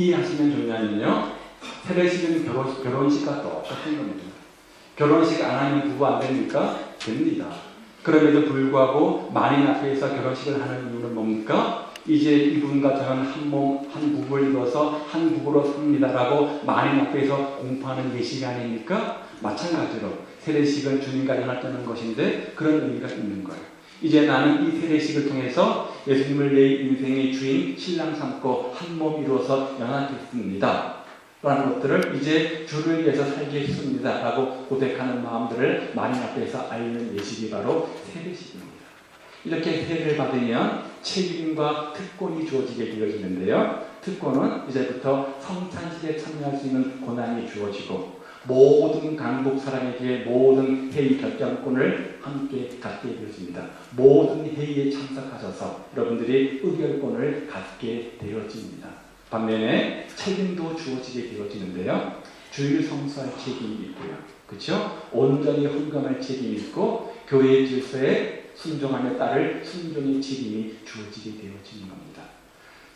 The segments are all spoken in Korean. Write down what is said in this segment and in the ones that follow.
이해하시면 좋냐면요. 세례식은 결혼, 결혼식과 똑같은 겁니다. 결혼식 안 하면 부부 안 됩니까? 됩니다. 그럼에도 불구하고 만인 앞에서 결혼식을 하는 이유는 뭡니까? 이제 이분과 저는 한 몸, 한 부부를 이뤄서 한 부부로 삽니다라고 만인 앞에서 공포하는 예식이 아닙니까? 마찬가지로 세례식은 주님과 연합되는 것인데 그런 의미가 있는 거예요. 이제 나는 이 세례식을 통해서 예수님을 내 인생의 주인, 신랑 삼고 한 몸 이루어서 연합했습니다. 라는 것들을 이제 주를 위해서 살겠습니다. 라고 고백하는 마음들을 만인 앞에서 알리는 예식이 바로 세례식입니다. 이렇게 세례를 받으면 책임과 특권이 주어지게 되어지는데요. 특권은 이제부터 성찬식에 참여할 수 있는 권한이 주어지고 모든 강국 사람에게 모든 회의 결정권을 함께 갖게 되어집니다. 모든 회의에 참석하셔서 여러분들이 의결권을 갖게 되어집니다. 반면에 책임도 주어지게 되어지는데요. 주일 성수할 책임이 있고요. 그렇죠? 온전히 헌금할 책임이 있고 교회의 질서에 순종하며 따를 순종의 책임이 주어지게 되어지는 겁니다.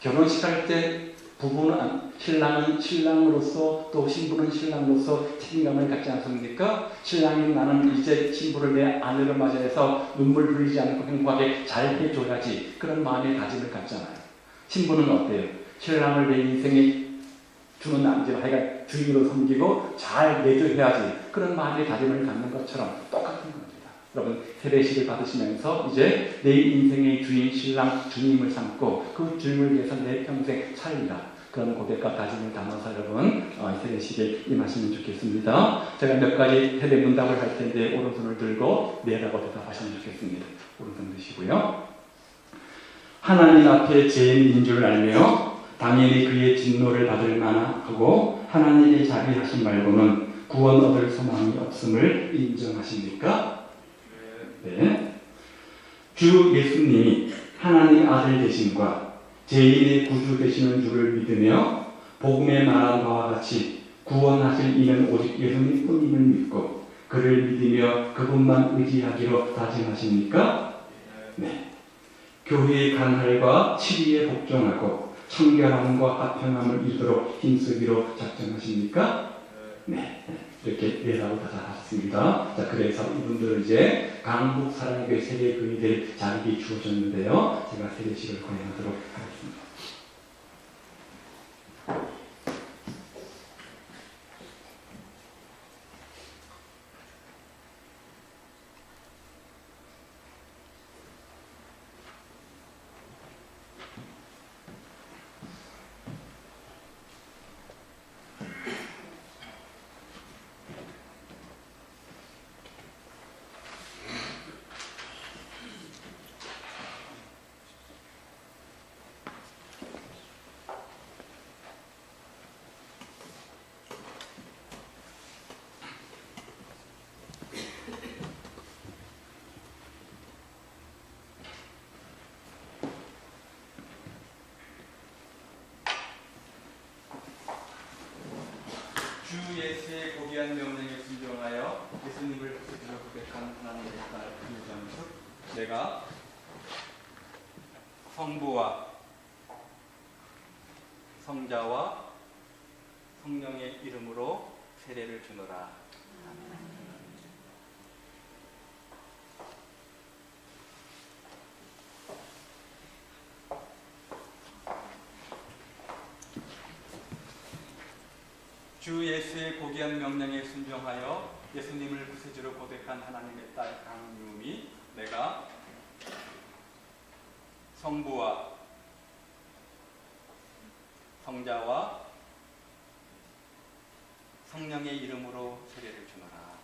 결혼식 할때 부부는 신랑은 신랑으로서 또 신부는 신랑으로서 책임감을 갖지 않습니까? 신랑이 나는 이제 신부를 내 아내로 맞이해서 눈물 흘리지 않고 행복하게 잘 해줘야지 그런 마음의 다짐을 갖잖아요. 신부는 어때요? 신랑을 내 인생에 주는 남자로 하여간 주인으로 섬기고 잘 내조해야지 그런 마음의 다짐을 갖는 것처럼 똑같은 겁니다. 여러분 세례식을 받으시면서 이제 내 인생의 주인 신랑 주님을 삼고 그 주님을 위해서 내 평생 살리라 그런 고백과 다짐을 담아서 여러분 어, 세례식에 임하시면 좋겠습니다. 제가 몇 가지 세례 문답을 할 텐데 오른손을 들고 네라고 대답하시면 좋겠습니다. 오른손 드시고요. 하나님 앞에 죄인인 줄 알며 당연히 그의 진노를 받을 만하고 하나님의 자비하신 말고는 구원 얻을 소망이 없음을 인정하십니까? 네. 주 예수님이 하나님 아들 되심과 죄인의 구주 되시는 줄을 믿으며 복음에 말한 바와 같이 구원하실 이는 오직 예수님 뿐임을 믿고 그를 믿으며 그분만 의지하기로 다짐하십니까? 네. 교회의 간할과 치리에 복종하고 청결함과 화평함을 이루도록 힘쓰기로 작정하십니까? 네. 이렇게 네라고 답하셨습니다. 자, 그래서 이분들은 이제 강북 사랑교회 세례교회 될 자격이 주어졌는데요. 제가 세례식을 거행하도록 하겠습니다. 주 예수의 고귀한 명령에 순종하여 예수님을 스스로 고백한 하나님의 딸 유정숙 내가 성부와 성자와 성령의 이름으로 세례를 주노라. 주 예수의 고귀한 명령에 순종하여 예수님을 구세주로 고백한 하나님의 딸 강유미 내가 성부와 성자와 성령의 이름으로 세례를 주노라.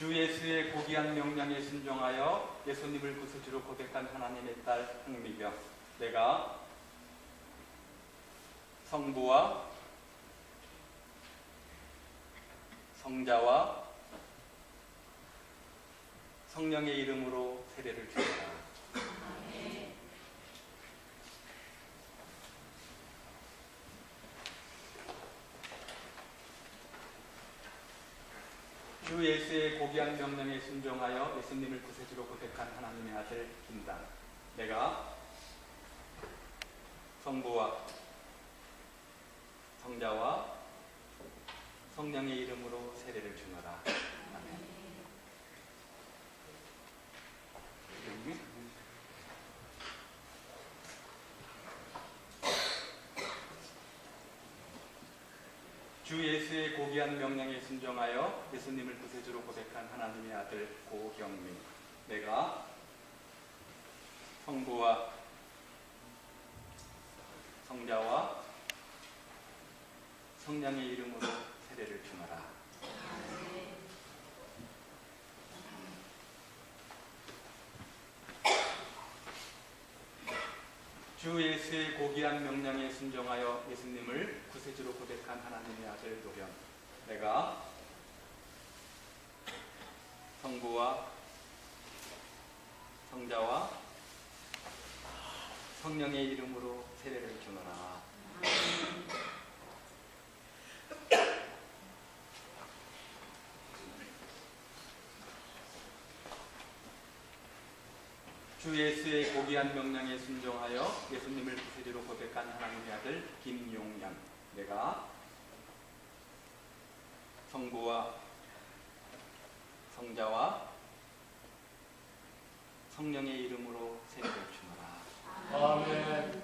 주 예수의 고귀한 명령에 순종하여 예수님을 구세주로 고백한 하나님의 딸 황미경 내가 성부와 성자와 성령의 이름으로 세례를 주리라. 주 예수의 고귀한 명령에 순종하여 예수님을 구세주로 고백한 하나님의 아들 김단. 내가 성부와 성자와 성령의 이름으로 세례를 주노라. 아멘. 주 예수의 고귀한 명령에 순종하여 예수님을 구세주로 고백한 하나님의 아들 고경민. 내가 성부와 성자와 성령의 이름으로 세례를 주노라. 주 예수의 고귀한 명령에 순종하여 예수님을 구세주로 고백한 하나님의 아들 노변. 내가 성부와 성자와 성령의 이름으로 세례를 주노라. 주 예수의 고귀한 명령에 순종하여 예수님을 구세주로 고백한 하나님의 아들 김용양 내가 성부와 성자와 성령의 이름으로 세례를 주노라 아멘.